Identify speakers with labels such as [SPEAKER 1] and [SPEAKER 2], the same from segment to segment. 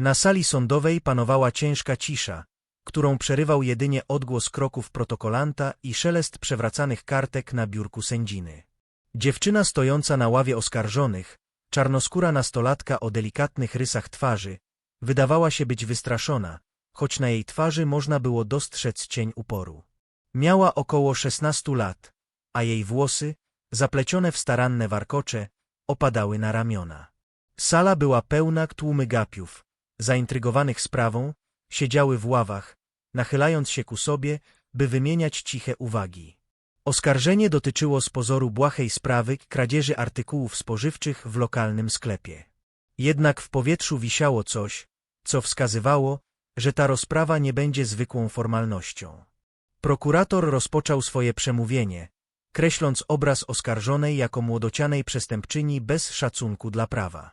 [SPEAKER 1] Na sali sądowej panowała ciężka cisza, którą przerywał jedynie odgłos kroków protokolanta i szelest przewracanych kartek na biurku sędziny. Dziewczyna stojąca na ławie oskarżonych, czarnoskóra nastolatka o delikatnych rysach twarzy, wydawała się być wystraszona, choć na jej twarzy można było dostrzec cień uporu. Miała około 16 lat, a jej włosy, zaplecione w staranne warkocze, opadały na ramiona. Sala była pełna tłumy gapiów, zaintrygowanych sprawą, siedziały w ławach, nachylając się ku sobie, by wymieniać ciche uwagi. Oskarżenie dotyczyło z pozoru błahej sprawy kradzieży artykułów spożywczych w lokalnym sklepie. Jednak w powietrzu wisiało coś, co wskazywało, że ta rozprawa nie będzie zwykłą formalnością. Prokurator rozpoczął swoje przemówienie, kreśląc obraz oskarżonej jako młodocianej przestępczyni bez szacunku dla prawa.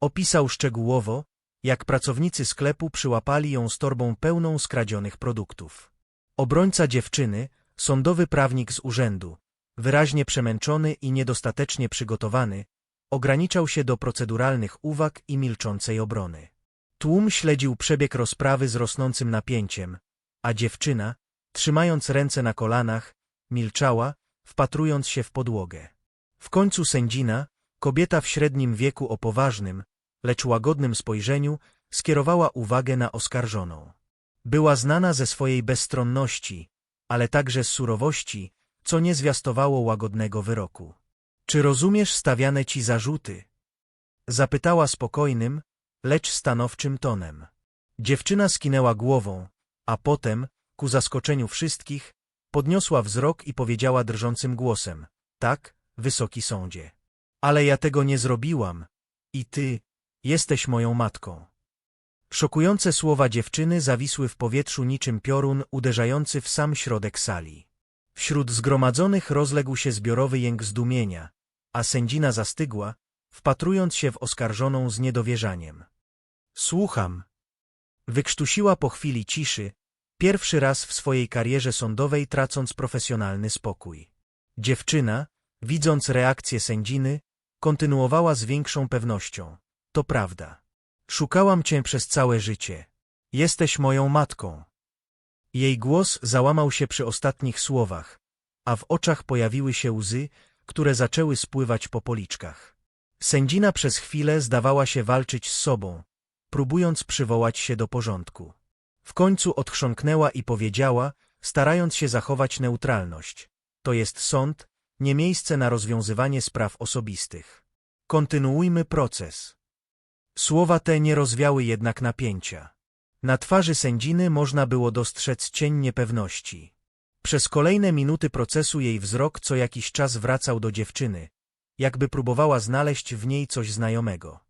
[SPEAKER 1] Opisał szczegółowo, jak pracownicy sklepu przyłapali ją z torbą pełną skradzionych produktów. Obrońca dziewczyny, sądowy prawnik z urzędu, wyraźnie przemęczony i niedostatecznie przygotowany, ograniczał się do proceduralnych uwag i milczącej obrony. Tłum śledził przebieg rozprawy z rosnącym napięciem, a dziewczyna, trzymając ręce na kolanach, milczała, wpatrując się w podłogę. W końcu sędzina, kobieta w średnim wieku o poważnym, lecz łagodnym spojrzeniu, skierowała uwagę na oskarżoną. Była znana ze swojej bezstronności, ale także z surowości, co nie zwiastowało łagodnego wyroku. Czy rozumiesz stawiane ci zarzuty? Zapytała spokojnym, lecz stanowczym tonem. Dziewczyna skinęła głową, a potem, ku zaskoczeniu wszystkich, podniosła wzrok i powiedziała drżącym głosem, tak, wysoki sądzie. Ale ja tego nie zrobiłam. I ty, jesteś moją matką. Szokujące słowa dziewczyny zawisły w powietrzu niczym piorun uderzający w sam środek sali. Wśród zgromadzonych rozległ się zbiorowy jęk zdumienia, a sędzina zastygła, wpatrując się w oskarżoną z niedowierzaniem. Słucham. Wykrztusiła po chwili ciszy, pierwszy raz w swojej karierze sądowej tracąc profesjonalny spokój. Dziewczyna, widząc reakcję sędziny, kontynuowała z większą pewnością. To prawda. Szukałam cię przez całe życie. Jesteś moją matką. Jej głos załamał się przy ostatnich słowach, a w oczach pojawiły się łzy, które zaczęły spływać po policzkach. Sędzina przez chwilę zdawała się walczyć z sobą, próbując przywołać się do porządku. W końcu odchrząknęła i powiedziała, starając się zachować neutralność. To jest sąd, nie miejsce na rozwiązywanie spraw osobistych. Kontynuujmy proces. Słowa te nie rozwiały jednak napięcia. Na twarzy sędziny można było dostrzec cień niepewności. Przez kolejne minuty procesu jej wzrok co jakiś czas wracał do dziewczyny, jakby próbowała znaleźć w niej coś znajomego.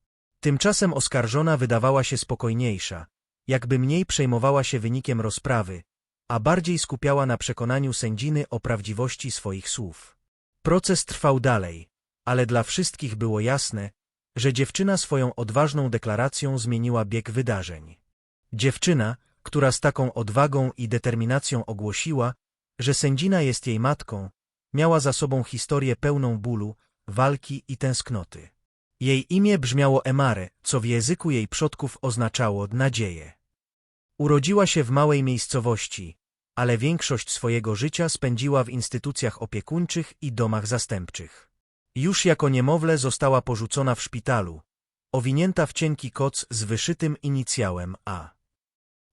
[SPEAKER 1] Tymczasem oskarżona wydawała się spokojniejsza, jakby mniej przejmowała się wynikiem rozprawy, a bardziej skupiała na przekonaniu sędziny o prawdziwości swoich słów. Proces trwał dalej, ale dla wszystkich było jasne, że dziewczyna swoją odważną deklaracją zmieniła bieg wydarzeń. Dziewczyna, która z taką odwagą i determinacją ogłosiła, że sędzina jest jej matką, miała za sobą historię pełną bólu, walki i tęsknoty. Jej imię brzmiało Emare, co w języku jej przodków oznaczało nadzieję. Urodziła się w małej miejscowości, ale większość swojego życia spędziła w instytucjach opiekuńczych i domach zastępczych. Już jako niemowlę została porzucona w szpitalu, owinięta w cienki koc z wyszytym inicjałem A.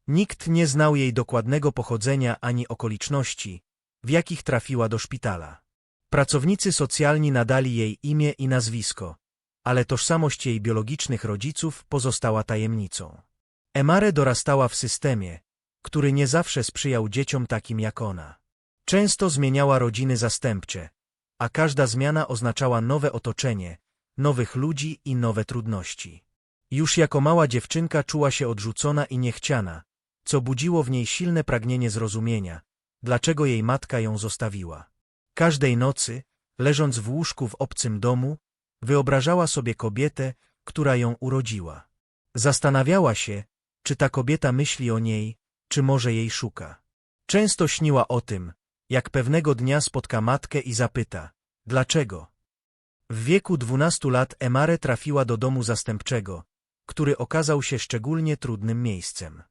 [SPEAKER 1] Nikt nie znał jej dokładnego pochodzenia ani okoliczności, w jakich trafiła do szpitala. Pracownicy socjalni nadali jej imię i nazwisko, ale tożsamość jej biologicznych rodziców pozostała tajemnicą. Emare dorastała w systemie, który nie zawsze sprzyjał dzieciom takim jak ona. Często zmieniała rodziny zastępcze, a każda zmiana oznaczała nowe otoczenie, nowych ludzi i nowe trudności. Już jako mała dziewczynka czuła się odrzucona i niechciana, co budziło w niej silne pragnienie zrozumienia, dlaczego jej matka ją zostawiła. Każdej nocy, leżąc w łóżku w obcym domu, wyobrażała sobie kobietę, która ją urodziła. Zastanawiała się, czy ta kobieta myśli o niej, czy może jej szuka. Często śniła o tym, jak pewnego dnia spotka matkę i zapyta, dlaczego? W wieku dwunastu lat Emare trafiła do domu zastępczego, który okazał się szczególnie trudnym miejscem.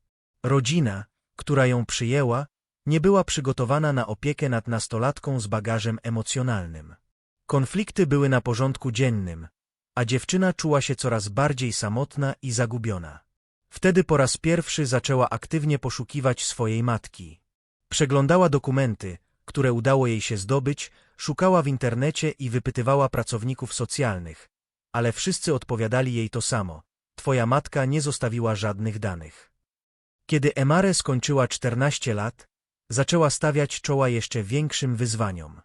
[SPEAKER 1] Rodzina, która ją przyjęła, nie była przygotowana na opiekę nad nastolatką z bagażem emocjonalnym. Konflikty były na porządku dziennym, a dziewczyna czuła się coraz bardziej samotna i zagubiona. Wtedy po raz pierwszy zaczęła aktywnie poszukiwać swojej matki. Przeglądała dokumenty, które udało jej się zdobyć, szukała w internecie i wypytywała pracowników socjalnych, ale wszyscy odpowiadali jej to samo. Twoja matka nie zostawiła żadnych danych. Kiedy Emare skończyła 14 lat, zaczęła stawiać czoła jeszcze większym wyzwaniom.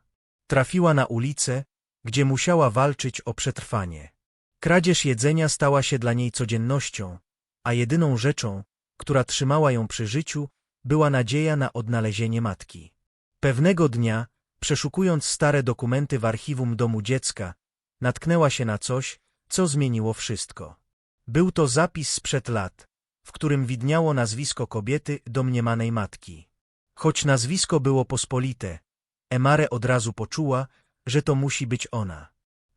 [SPEAKER 1] Trafiła na ulicę, gdzie musiała walczyć o przetrwanie. Kradzież jedzenia stała się dla niej codziennością, a jedyną rzeczą, która trzymała ją przy życiu, była nadzieja na odnalezienie matki. Pewnego dnia, przeszukując stare dokumenty w archiwum domu dziecka, natknęła się na coś, co zmieniło wszystko. Był to zapis sprzed lat, w którym widniało nazwisko kobiety domniemanej matki. Choć nazwisko było pospolite, Emare od razu poczuła, że to musi być ona.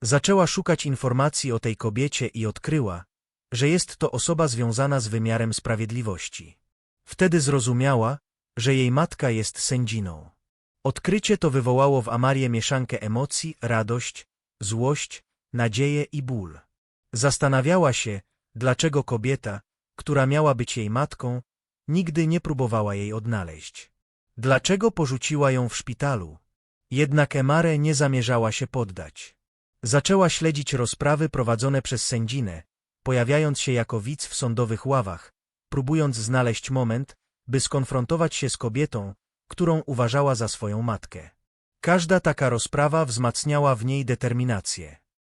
[SPEAKER 1] Zaczęła szukać informacji o tej kobiecie i odkryła, że jest to osoba związana z wymiarem sprawiedliwości. Wtedy zrozumiała, że jej matka jest sędziną. Odkrycie to wywołało w Amarię mieszankę emocji, radość, złość, nadzieję i ból. Zastanawiała się, dlaczego kobieta, która miała być jej matką, nigdy nie próbowała jej odnaleźć. Dlaczego porzuciła ją w szpitalu? Jednak Emare nie zamierzała się poddać. Zaczęła śledzić rozprawy prowadzone przez sędzinę, pojawiając się jako widz w sądowych ławach, próbując znaleźć moment, by skonfrontować się z kobietą, którą uważała za swoją matkę. Każda taka rozprawa wzmacniała w niej determinację.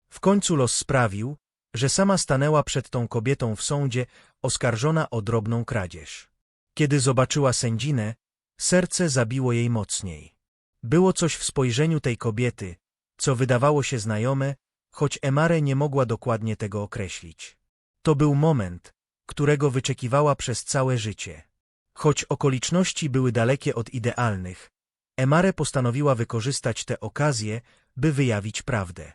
[SPEAKER 1] W końcu los sprawił, że sama stanęła przed tą kobietą w sądzie, oskarżona o drobną kradzież. Kiedy zobaczyła sędzinę, serce zabiło jej mocniej. Było coś w spojrzeniu tej kobiety, co wydawało się znajome, choć Emare nie mogła dokładnie tego określić. To był moment, którego wyczekiwała przez całe życie. Choć okoliczności były dalekie od idealnych, Emare postanowiła wykorzystać tę okazję, by wyjawić prawdę.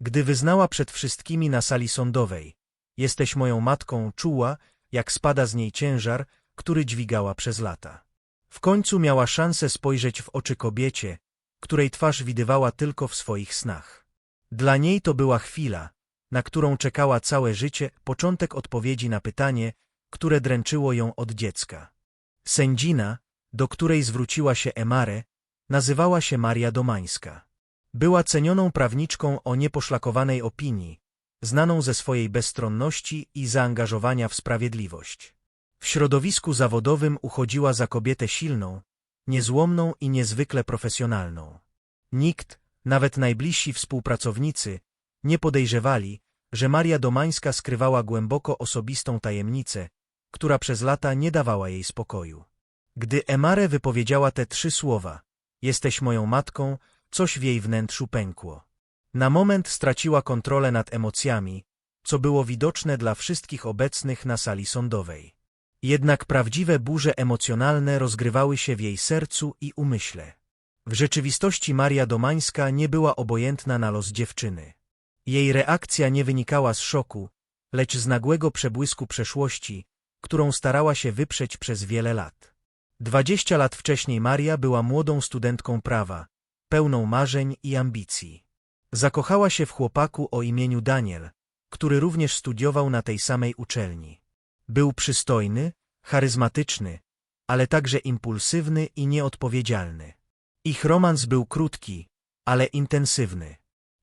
[SPEAKER 1] Gdy wyznała przed wszystkimi na sali sądowej, jesteś moją matką, czuła, jak spada z niej ciężar, który dźwigała przez lata. W końcu miała szansę spojrzeć w oczy kobiecie, której twarz widywała tylko w swoich snach. Dla niej to była chwila, na którą czekała całe życie, początek odpowiedzi na pytanie, które dręczyło ją od dziecka. Sędzina, do której zwróciła się Emare, nazywała się Maria Domańska. Była cenioną prawniczką o nieposzlakowanej opinii, znaną ze swojej bezstronności i zaangażowania w sprawiedliwość. W środowisku zawodowym uchodziła za kobietę silną, niezłomną i niezwykle profesjonalną. Nikt, nawet najbliżsi współpracownicy, nie podejrzewali, że Maria Domańska skrywała głęboko osobistą tajemnicę, która przez lata nie dawała jej spokoju. Gdy Emare wypowiedziała te trzy słowa, jesteś moją matką, coś w jej wnętrzu pękło. Na moment straciła kontrolę nad emocjami, co było widoczne dla wszystkich obecnych na sali sądowej. Jednak prawdziwe burze emocjonalne rozgrywały się w jej sercu i umyśle. W rzeczywistości Maria Domańska nie była obojętna na los dziewczyny. Jej reakcja nie wynikała z szoku, lecz z nagłego przebłysku przeszłości, którą starała się wyprzeć przez wiele lat. Dwadzieścia lat wcześniej Maria była młodą studentką prawa, pełną marzeń i ambicji. Zakochała się w chłopaku o imieniu Daniel, który również studiował na tej samej uczelni. Był przystojny, charyzmatyczny, ale także impulsywny i nieodpowiedzialny. Ich romans był krótki, ale intensywny.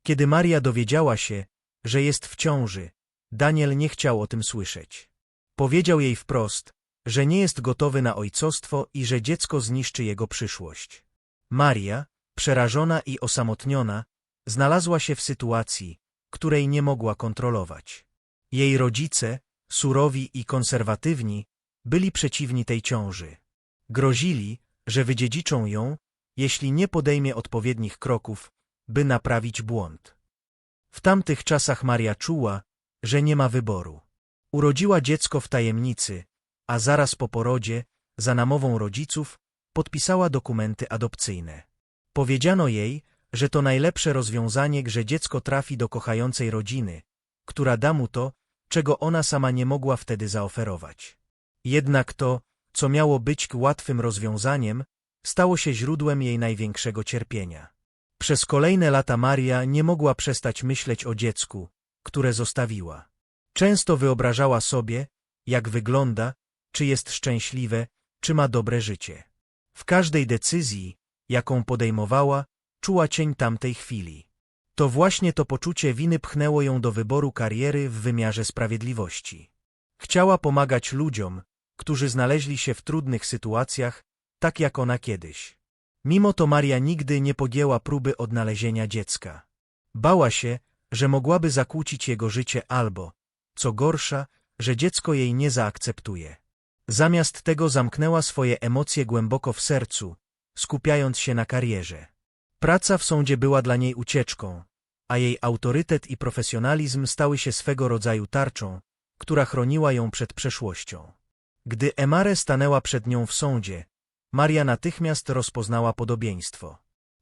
[SPEAKER 1] Kiedy Maria dowiedziała się, że jest w ciąży, Daniel nie chciał o tym słyszeć. Powiedział jej wprost, że nie jest gotowy na ojcostwo i że dziecko zniszczy jego przyszłość. Maria, przerażona i osamotniona, znalazła się w sytuacji, której nie mogła kontrolować. Jej rodzice, surowi i konserwatywni, byli przeciwni tej ciąży. Grozili, że wydziedziczą ją, jeśli nie podejmie odpowiednich kroków, by naprawić błąd. W tamtych czasach Maria czuła, że nie ma wyboru. Urodziła dziecko w tajemnicy, a zaraz po porodzie, za namową rodziców, podpisała dokumenty adopcyjne. Powiedziano jej, że to najlepsze rozwiązanie, że dziecko trafi do kochającej rodziny, która da mu to, czego ona sama nie mogła wtedy zaoferować. Jednak to, co miało być łatwym rozwiązaniem, stało się źródłem jej największego cierpienia. Przez kolejne lata Maria nie mogła przestać myśleć o dziecku, które zostawiła. Często wyobrażała sobie, jak wygląda, czy jest szczęśliwe, czy ma dobre życie. W każdej decyzji, jaką podejmowała, czuła cień tamtej chwili. To właśnie to poczucie winy pchnęło ją do wyboru kariery w wymiarze sprawiedliwości. Chciała pomagać ludziom, którzy znaleźli się w trudnych sytuacjach, tak jak ona kiedyś. Mimo to Maria nigdy nie podjęła próby odnalezienia dziecka. Bała się, że mogłaby zakłócić jego życie albo, co gorsza, że dziecko jej nie zaakceptuje. Zamiast tego zamknęła swoje emocje głęboko w sercu, skupiając się na karierze. Praca w sądzie była dla niej ucieczką, a jej autorytet i profesjonalizm stały się swego rodzaju tarczą, która chroniła ją przed przeszłością. Gdy Emare stanęła przed nią w sądzie, Maria natychmiast rozpoznała podobieństwo.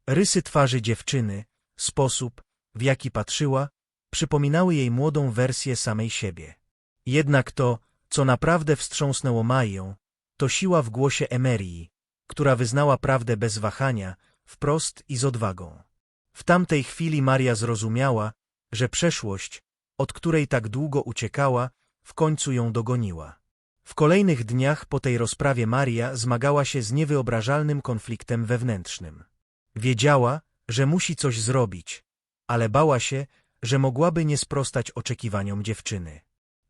[SPEAKER 1] Rysy twarzy dziewczyny, sposób, w jaki patrzyła, przypominały jej młodą wersję samej siebie. Jednak to, co naprawdę wstrząsnęło Marię, to siła w głosie Emerii, która wyznała prawdę bez wahania, wprost i z odwagą. W tamtej chwili Maria zrozumiała, że przeszłość, od której tak długo uciekała, w końcu ją dogoniła. W kolejnych dniach po tej rozprawie Maria zmagała się z niewyobrażalnym konfliktem wewnętrznym. Wiedziała, że musi coś zrobić, ale bała się, że mogłaby nie sprostać oczekiwaniom dziewczyny.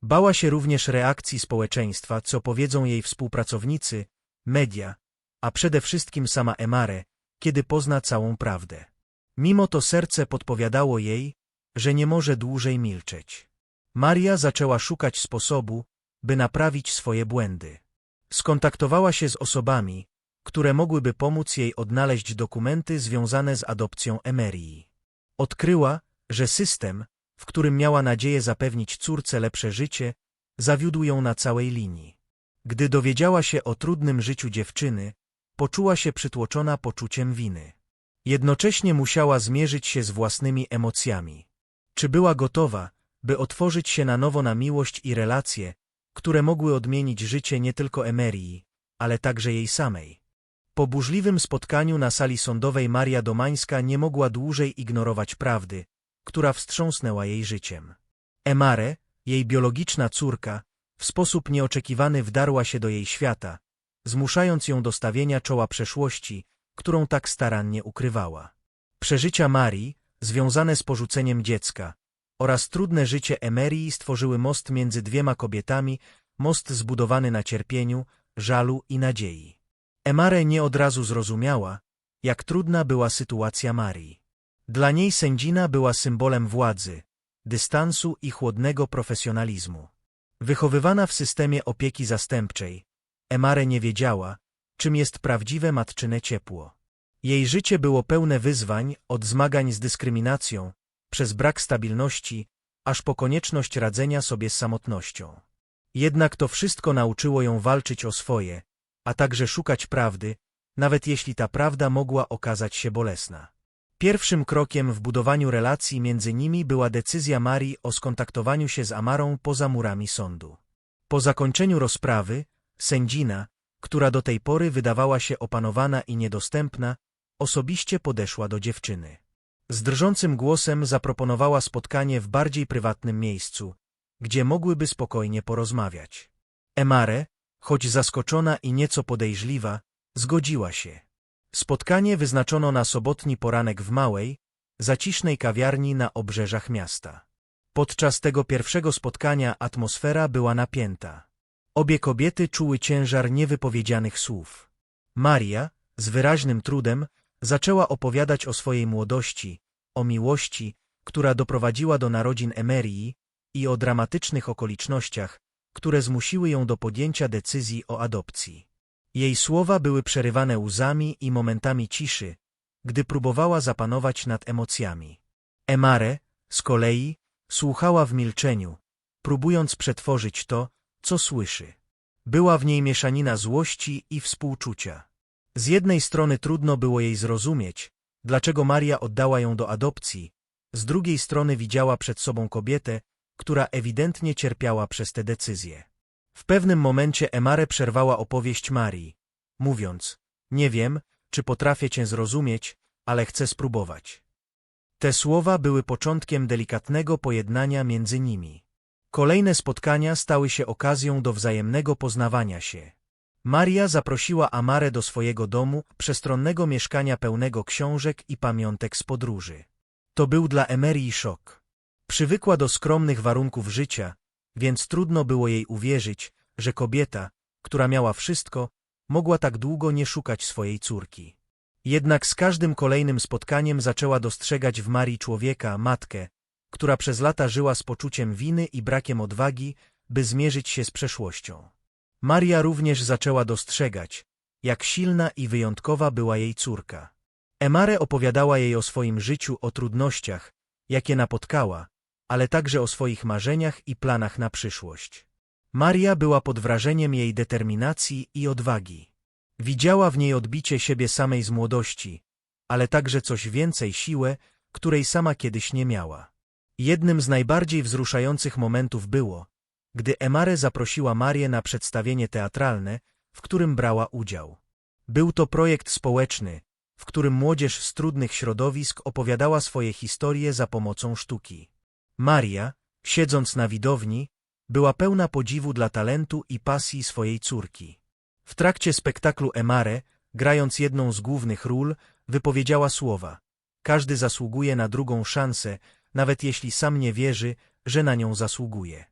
[SPEAKER 1] Bała się również reakcji społeczeństwa, co powiedzą jej współpracownicy, media, a przede wszystkim sama Emare, kiedy pozna całą prawdę. Mimo to serce podpowiadało jej, że nie może dłużej milczeć. Maria zaczęła szukać sposobu, by naprawić swoje błędy. Skontaktowała się z osobami, które mogłyby pomóc jej odnaleźć dokumenty związane z adopcją Emerii. Odkryła, że system, w którym miała nadzieję zapewnić córce lepsze życie, zawiódł ją na całej linii. Gdy dowiedziała się o trudnym życiu dziewczyny, poczuła się przytłoczona poczuciem winy. Jednocześnie musiała zmierzyć się z własnymi emocjami. Czy była gotowa, by otworzyć się na nowo na miłość i relacje, które mogły odmienić życie nie tylko Emerii, ale także jej samej? Po burzliwym spotkaniu na sali sądowej Maria Domańska nie mogła dłużej ignorować prawdy, która wstrząsnęła jej życiem. Emare, jej biologiczna córka, w sposób nieoczekiwany wdarła się do jej świata, zmuszając ją do stawienia czoła przeszłości, którą tak starannie ukrywała. Przeżycia Marii, związane z porzuceniem dziecka, oraz trudne życie Emerii stworzyły most między dwiema kobietami, most zbudowany na cierpieniu, żalu i nadziei. Emare nie od razu zrozumiała, jak trudna była sytuacja Marii. Dla niej sędzina była symbolem władzy, dystansu i chłodnego profesjonalizmu. Wychowywana w systemie opieki zastępczej, Emare nie wiedziała, czym jest prawdziwe matczyne ciepło. Jej życie było pełne wyzwań, od zmagań z dyskryminacją, przez brak stabilności, aż po konieczność radzenia sobie z samotnością. Jednak to wszystko nauczyło ją walczyć o swoje, a także szukać prawdy, nawet jeśli ta prawda mogła okazać się bolesna. Pierwszym krokiem w budowaniu relacji między nimi była decyzja Marii o skontaktowaniu się z Amarą poza murami sądu. Po zakończeniu rozprawy, sędzina, która do tej pory wydawała się opanowana i niedostępna, osobiście podeszła do dziewczyny. Z drżącym głosem zaproponowała spotkanie w bardziej prywatnym miejscu, gdzie mogłyby spokojnie porozmawiać. Emare, choć zaskoczona i nieco podejrzliwa, zgodziła się. Spotkanie wyznaczono na sobotni poranek w małej, zacisznej kawiarni na obrzeżach miasta. Podczas tego pierwszego spotkania atmosfera była napięta. Obie kobiety czuły ciężar niewypowiedzianych słów. Maria, z wyraźnym trudem, zaczęła opowiadać o swojej młodości, o miłości, która doprowadziła do narodzin Emerii i o dramatycznych okolicznościach, które zmusiły ją do podjęcia decyzji o adopcji. Jej słowa były przerywane łzami i momentami ciszy, gdy próbowała zapanować nad emocjami. Emare, z kolei, słuchała w milczeniu, próbując przetworzyć to, co słyszy. Była w niej mieszanina złości i współczucia. Z jednej strony trudno było jej zrozumieć, dlaczego Maria oddała ją do adopcji, z drugiej strony widziała przed sobą kobietę, która ewidentnie cierpiała przez te decyzje. W pewnym momencie Emare przerwała opowieść Marii, mówiąc, nie wiem, czy potrafię cię zrozumieć, ale chcę spróbować. Te słowa były początkiem delikatnego pojednania między nimi. Kolejne spotkania stały się okazją do wzajemnego poznawania się. Maria zaprosiła Amarę do swojego domu, przestronnego mieszkania pełnego książek i pamiątek z podróży. To był dla Emerii szok. Przywykła do skromnych warunków życia, więc trudno było jej uwierzyć, że kobieta, która miała wszystko, mogła tak długo nie szukać swojej córki. Jednak z każdym kolejnym spotkaniem zaczęła dostrzegać w Marii człowieka, matkę, która przez lata żyła z poczuciem winy i brakiem odwagi, by zmierzyć się z przeszłością. Maria również zaczęła dostrzegać, jak silna i wyjątkowa była jej córka. Emare opowiadała jej o swoim życiu, o trudnościach, jakie napotkała, ale także o swoich marzeniach i planach na przyszłość. Maria była pod wrażeniem jej determinacji i odwagi. Widziała w niej odbicie siebie samej z młodości, ale także coś więcej siłę, której sama kiedyś nie miała. Jednym z najbardziej wzruszających momentów było, gdy Emare zaprosiła Marię na przedstawienie teatralne, w którym brała udział. Był to projekt społeczny, w którym młodzież z trudnych środowisk opowiadała swoje historie za pomocą sztuki. Maria, siedząc na widowni, była pełna podziwu dla talentu i pasji swojej córki. W trakcie spektaklu Emare, grając jedną z głównych ról, wypowiedziała słowa Każdy zasługuje na drugą szansę, nawet jeśli sam nie wierzy, że na nią zasługuje.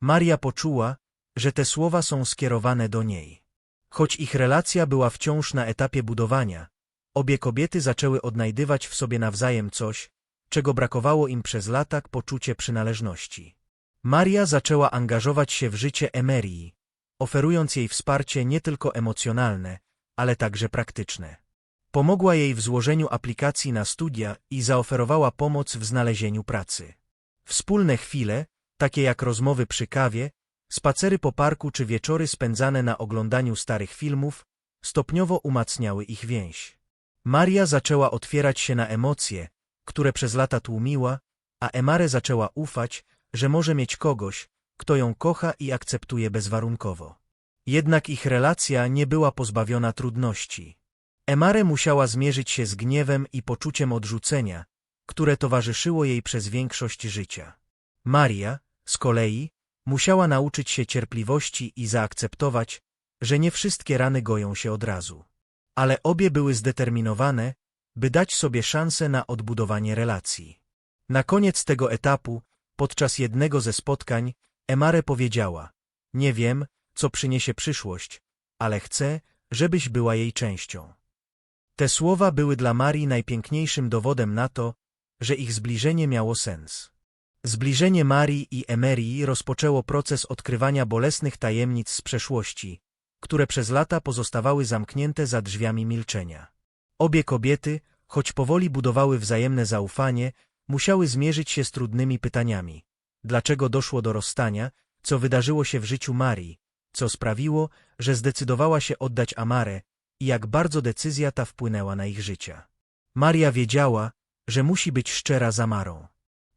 [SPEAKER 1] Maria poczuła, że te słowa są skierowane do niej. Choć ich relacja była wciąż na etapie budowania, obie kobiety zaczęły odnajdywać w sobie nawzajem coś, czego brakowało im przez lata poczucie przynależności. Maria zaczęła angażować się w życie Emerii, oferując jej wsparcie nie tylko emocjonalne, ale także praktyczne. Pomogła jej w złożeniu aplikacji na studia i zaoferowała pomoc w znalezieniu pracy. Wspólne chwile, takie jak rozmowy przy kawie, spacery po parku czy wieczory spędzane na oglądaniu starych filmów, stopniowo umacniały ich więź. Maria zaczęła otwierać się na emocje, które przez lata tłumiła, a Emare zaczęła ufać, że może mieć kogoś, kto ją kocha i akceptuje bezwarunkowo. Jednak ich relacja nie była pozbawiona trudności. Emare musiała zmierzyć się z gniewem i poczuciem odrzucenia, które towarzyszyło jej przez większość życia. Maria, z kolei, musiała nauczyć się cierpliwości i zaakceptować, że nie wszystkie rany goją się od razu. Ale obie były zdeterminowane, by dać sobie szansę na odbudowanie relacji. Na koniec tego etapu, podczas jednego ze spotkań, Emare powiedziała, nie wiem, co przyniesie przyszłość, ale chcę, żebyś była jej częścią. Te słowa były dla Marii najpiękniejszym dowodem na to, że ich zbliżenie miało sens. Zbliżenie Marii i Emerii rozpoczęło proces odkrywania bolesnych tajemnic z przeszłości, które przez lata pozostawały zamknięte za drzwiami milczenia. Obie kobiety, choć powoli budowały wzajemne zaufanie, musiały zmierzyć się z trudnymi pytaniami. Dlaczego doszło do rozstania, co wydarzyło się w życiu Marii, co sprawiło, że zdecydowała się oddać Amarę i jak bardzo decyzja ta wpłynęła na ich życia. Maria wiedziała, że musi być szczera z Amarą.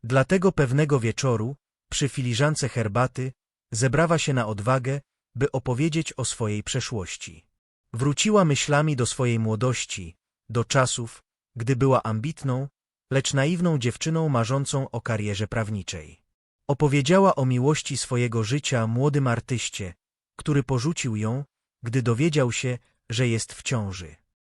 [SPEAKER 1] Dlatego pewnego wieczoru, przy filiżance herbaty, zebrała się na odwagę, by opowiedzieć o swojej przeszłości. Wróciła myślami do swojej młodości, do czasów, gdy była ambitną, lecz naiwną dziewczyną marzącą o karierze prawniczej. Opowiedziała o miłości swojego życia młodym artyście, który porzucił ją, gdy dowiedział się, że jest w ciąży.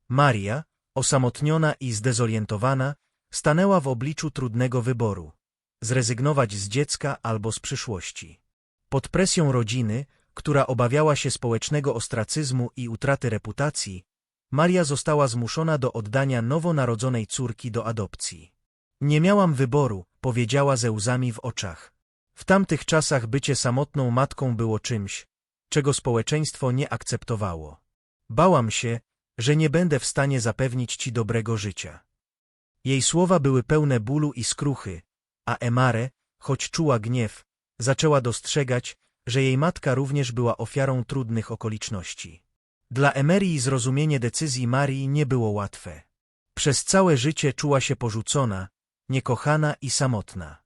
[SPEAKER 1] Maria, osamotniona i zdezorientowana, stanęła w obliczu trudnego wyboru – zrezygnować z dziecka albo z przyszłości. Pod presją rodziny, która obawiała się społecznego ostracyzmu i utraty reputacji, Maria została zmuszona do oddania nowonarodzonej córki do adopcji. Nie miałam wyboru, powiedziała ze łzami w oczach. W tamtych czasach bycie samotną matką było czymś, czego społeczeństwo nie akceptowało. Bałam się, że nie będę w stanie zapewnić ci dobrego życia. Jej słowa były pełne bólu i skruchy, a Emare, choć czuła gniew, zaczęła dostrzegać, że jej matka również była ofiarą trudnych okoliczności. Dla Emerii zrozumienie decyzji Marii nie było łatwe. Przez całe życie czuła się porzucona, niekochana i samotna.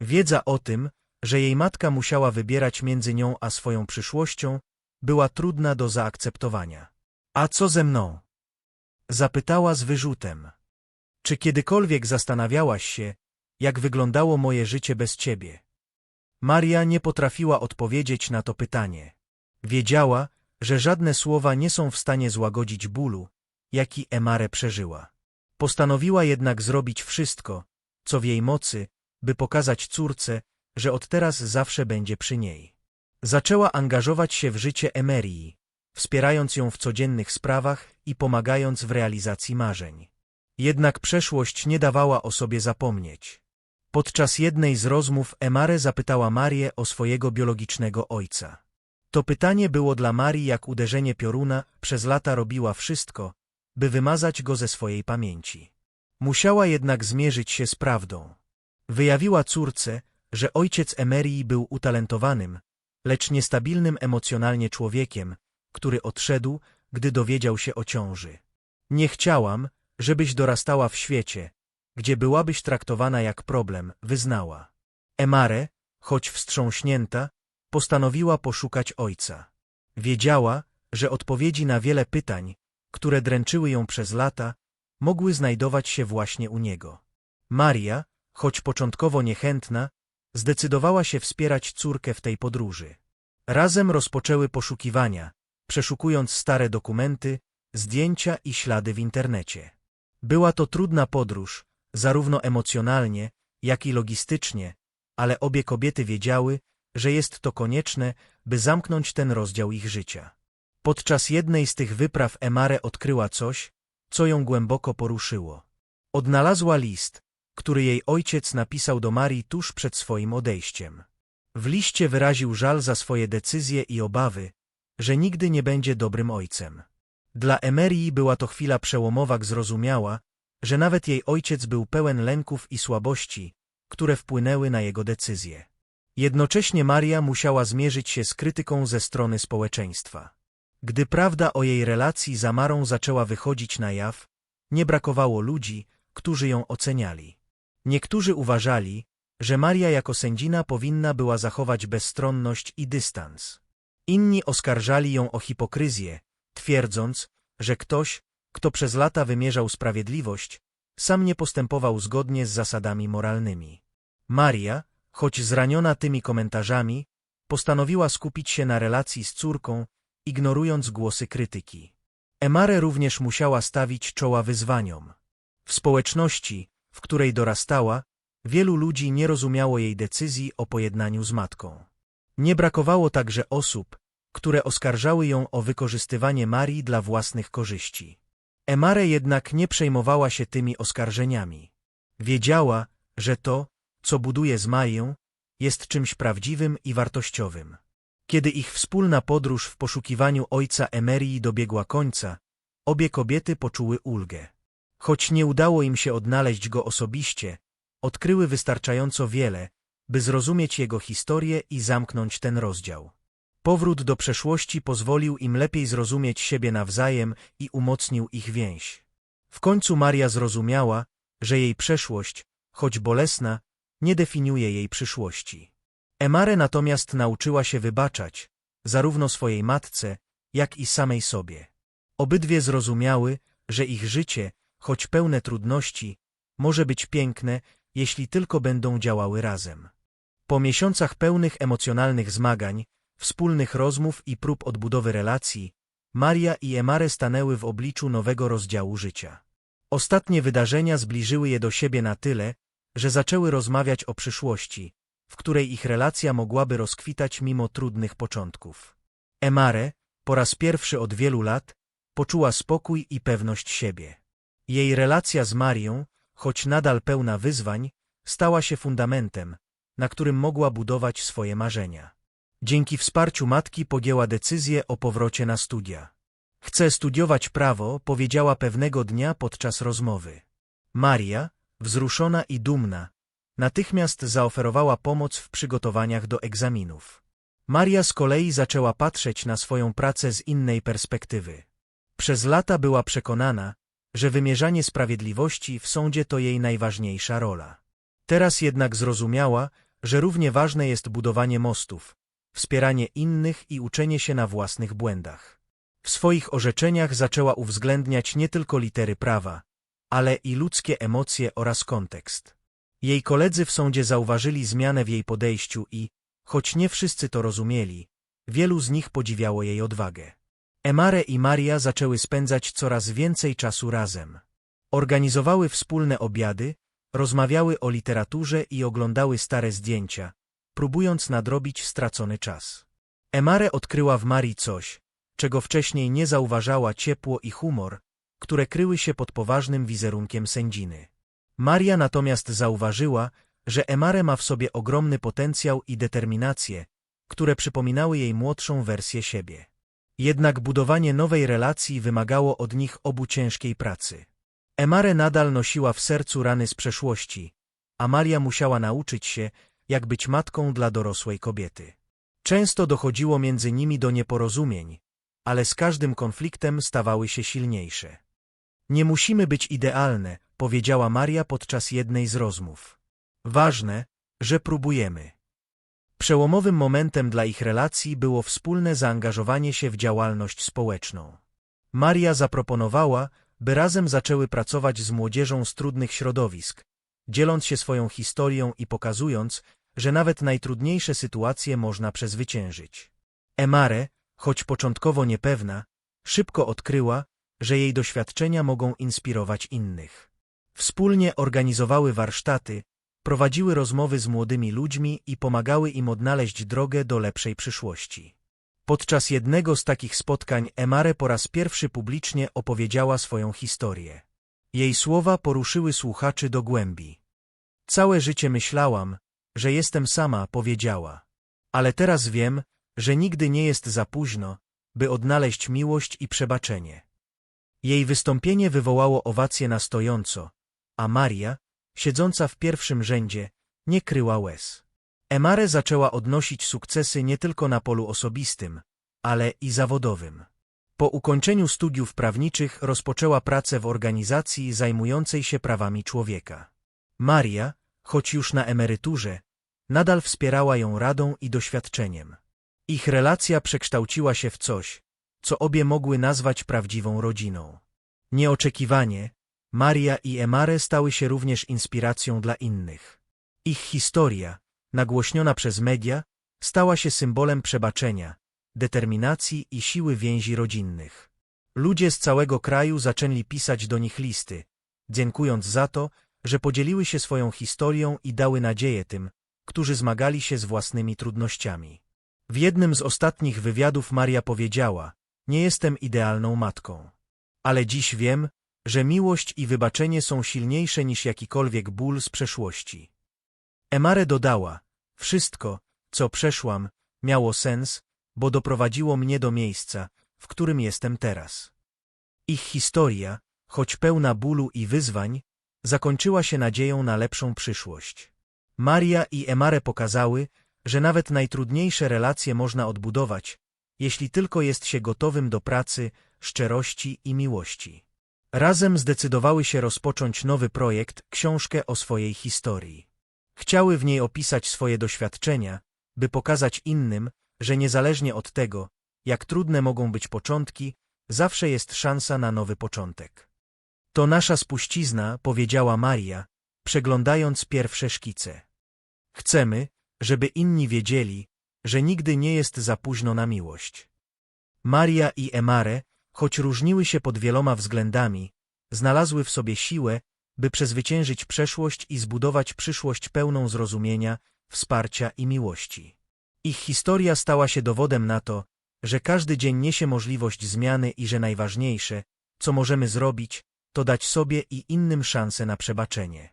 [SPEAKER 1] Wiedza o tym, że jej matka musiała wybierać między nią a swoją przyszłością, była trudna do zaakceptowania. A co ze mną? Zapytała z wyrzutem. Czy kiedykolwiek zastanawiałaś się, jak wyglądało moje życie bez ciebie? Maria nie potrafiła odpowiedzieć na to pytanie. Wiedziała, że żadne słowa nie są w stanie złagodzić bólu, jaki Emare przeżyła. Postanowiła jednak zrobić wszystko, co w jej mocy, by pokazać córce, że od teraz zawsze będzie przy niej. Zaczęła angażować się w życie Emerii, wspierając ją w codziennych sprawach i pomagając w realizacji marzeń. Jednak przeszłość nie dawała o sobie zapomnieć. Podczas jednej z rozmów Emare zapytała Marię o swojego biologicznego ojca. To pytanie było dla Marii jak uderzenie pioruna, przez lata robiła wszystko, by wymazać go ze swojej pamięci. Musiała jednak zmierzyć się z prawdą. Wyjawiła córce, że ojciec Emerii był utalentowanym, lecz niestabilnym emocjonalnie człowiekiem, który odszedł, gdy dowiedział się o ciąży. Nie chciałam, żebyś dorastała w świecie, gdzie byłabyś traktowana jak problem, wyznała. Emare, choć wstrząśnięta, postanowiła poszukać ojca. Wiedziała, że odpowiedzi na wiele pytań, które dręczyły ją przez lata, mogły znajdować się właśnie u niego. Maria, choć początkowo niechętna, zdecydowała się wspierać córkę w tej podróży. Razem rozpoczęły poszukiwania, przeszukując stare dokumenty, zdjęcia i ślady w internecie. Była to trudna podróż, zarówno emocjonalnie, jak i logistycznie, ale obie kobiety wiedziały, że jest to konieczne, by zamknąć ten rozdział ich życia. Podczas jednej z tych wypraw Emare odkryła coś, co ją głęboko poruszyło. Odnalazła list, który jej ojciec napisał do Marii tuż przed swoim odejściem. W liście wyraził żal za swoje decyzje i obawy, że nigdy nie będzie dobrym ojcem. Dla Emerii była to chwila przełomowa, zrozumiała, że nawet jej ojciec był pełen lęków i słabości, które wpłynęły na jego decyzje. Jednocześnie Maria musiała zmierzyć się z krytyką ze strony społeczeństwa. Gdy prawda o jej relacji z Amarą zaczęła wychodzić na jaw, nie brakowało ludzi, którzy ją oceniali. Niektórzy uważali, że Maria jako sędzina powinna była zachować bezstronność i dystans. Inni oskarżali ją o hipokryzję, twierdząc, że ktoś, kto przez lata wymierzał sprawiedliwość, sam nie postępował zgodnie z zasadami moralnymi. Maria, choć zraniona tymi komentarzami, postanowiła skupić się na relacji z córką, ignorując głosy krytyki. Emare również musiała stawić czoła wyzwaniom. W społeczności, w której dorastała, wielu ludzi nie rozumiało jej decyzji o pojednaniu z matką. Nie brakowało także osób, które oskarżały ją o wykorzystywanie Marii dla własnych korzyści. Emare jednak nie przejmowała się tymi oskarżeniami. Wiedziała, że to, co buduje z Marią, jest czymś prawdziwym i wartościowym. Kiedy ich wspólna podróż w poszukiwaniu ojca Emerii dobiegła końca, obie kobiety poczuły ulgę. Choć nie udało im się odnaleźć go osobiście, odkryły wystarczająco wiele, by zrozumieć jego historię i zamknąć ten rozdział. Powrót do przeszłości pozwolił im lepiej zrozumieć siebie nawzajem i umocnił ich więź. W końcu Maria zrozumiała, że jej przeszłość, choć bolesna, nie definiuje jej przyszłości. Emare natomiast nauczyła się wybaczać, zarówno swojej matce, jak i samej sobie. Obydwie zrozumiały, że ich życie, choć pełne trudności, może być piękne, jeśli tylko będą działały razem. Po miesiącach pełnych emocjonalnych zmagań, wspólnych rozmów i prób odbudowy relacji, Maria i Emare stanęły w obliczu nowego rozdziału życia. Ostatnie wydarzenia zbliżyły je do siebie na tyle, że zaczęły rozmawiać o przyszłości, w której ich relacja mogłaby rozkwitać mimo trudnych początków. Emare, po raz pierwszy od wielu lat, poczuła spokój i pewność siebie. Jej relacja z Marią, choć nadal pełna wyzwań, stała się fundamentem, na którym mogła budować swoje marzenia. Dzięki wsparciu matki podjęła decyzję o powrocie na studia. Chcę studiować prawo, powiedziała pewnego dnia podczas rozmowy. Maria, wzruszona i dumna, natychmiast zaoferowała pomoc w przygotowaniach do egzaminów. Maria z kolei zaczęła patrzeć na swoją pracę z innej perspektywy. Przez lata była przekonana, że wymierzanie sprawiedliwości w sądzie to jej najważniejsza rola. Teraz jednak zrozumiała, że równie ważne jest budowanie mostów, wspieranie innych i uczenie się na własnych błędach. W swoich orzeczeniach zaczęła uwzględniać nie tylko litery prawa, ale i ludzkie emocje oraz kontekst. Jej koledzy w sądzie zauważyli zmianę w jej podejściu i, choć nie wszyscy to rozumieli, wielu z nich podziwiało jej odwagę. Emare i Maria zaczęły spędzać coraz więcej czasu razem. Organizowały wspólne obiady, rozmawiały o literaturze i oglądały stare zdjęcia, próbując nadrobić stracony czas. Emare odkryła w Marii coś, czego wcześniej nie zauważała ciepło i humor, które kryły się pod poważnym wizerunkiem sędziny. Maria natomiast zauważyła, że Emare ma w sobie ogromny potencjał i determinację, które przypominały jej młodszą wersję siebie. Jednak budowanie nowej relacji wymagało od nich obu ciężkiej pracy. Emare nadal nosiła w sercu rany z przeszłości, a Maria musiała nauczyć się, jak być matką dla dorosłej kobiety. Często dochodziło między nimi do nieporozumień, ale z każdym konfliktem stawały się silniejsze. Nie musimy być idealne, powiedziała Maria podczas jednej z rozmów. Ważne, że próbujemy. Przełomowym momentem dla ich relacji było wspólne zaangażowanie się w działalność społeczną. Maria zaproponowała, by razem zaczęły pracować z młodzieżą z trudnych środowisk, dzieląc się swoją historią i pokazując, że nawet najtrudniejsze sytuacje można przezwyciężyć. Emare, choć początkowo niepewna, szybko odkryła, że jej doświadczenia mogą inspirować innych. Wspólnie organizowały warsztaty, prowadziły rozmowy z młodymi ludźmi i pomagały im odnaleźć drogę do lepszej przyszłości. Podczas jednego z takich spotkań Emare po raz pierwszy publicznie opowiedziała swoją historię. Jej słowa poruszyły słuchaczy do głębi. Całe życie myślałam, że jestem sama, powiedziała. Ale teraz wiem, że nigdy nie jest za późno, by odnaleźć miłość i przebaczenie. Jej wystąpienie wywołało owację na stojąco, a Maria, siedząca w pierwszym rzędzie, nie kryła łez. Emare zaczęła odnosić sukcesy nie tylko na polu osobistym, ale i zawodowym. Po ukończeniu studiów prawniczych rozpoczęła pracę w organizacji zajmującej się prawami człowieka. Maria, choć już na emeryturze, nadal wspierała ją radą i doświadczeniem. Ich relacja przekształciła się w coś, co obie mogły nazwać prawdziwą rodziną. Nieoczekiwanie, Maria i Emare stały się również inspiracją dla innych. Ich historia, nagłośniona przez media, stała się symbolem przebaczenia, determinacji i siły więzi rodzinnych. Ludzie z całego kraju zaczęli pisać do nich listy, dziękując za to, że podzieliły się swoją historią i dały nadzieję tym, którzy zmagali się z własnymi trudnościami. W jednym z ostatnich wywiadów Maria powiedziała, nie jestem idealną matką. Ale dziś wiem, że miłość i wybaczenie są silniejsze niż jakikolwiek ból z przeszłości. Emare dodała, wszystko, co przeszłam, miało sens, bo doprowadziło mnie do miejsca, w którym jestem teraz. Ich historia, choć pełna bólu i wyzwań, zakończyła się nadzieją na lepszą przyszłość. Maria i Emare pokazały, że nawet najtrudniejsze relacje można odbudować, jeśli tylko jest się gotowym do pracy, szczerości i miłości. Razem zdecydowały się rozpocząć nowy projekt, książkę o swojej historii. Chciały w niej opisać swoje doświadczenia, by pokazać innym, że niezależnie od tego, jak trudne mogą być początki, zawsze jest szansa na nowy początek. To nasza spuścizna, powiedziała Maria, przeglądając pierwsze szkice. Chcemy, żeby inni wiedzieli, że nigdy nie jest za późno na miłość. Maria i Emare, choć różniły się pod wieloma względami, znalazły w sobie siłę, by przezwyciężyć przeszłość i zbudować przyszłość pełną zrozumienia, wsparcia i miłości. Ich historia stała się dowodem na to, że każdy dzień niesie możliwość zmiany i że najważniejsze, co możemy zrobić, to dać sobie i innym szansę na przebaczenie.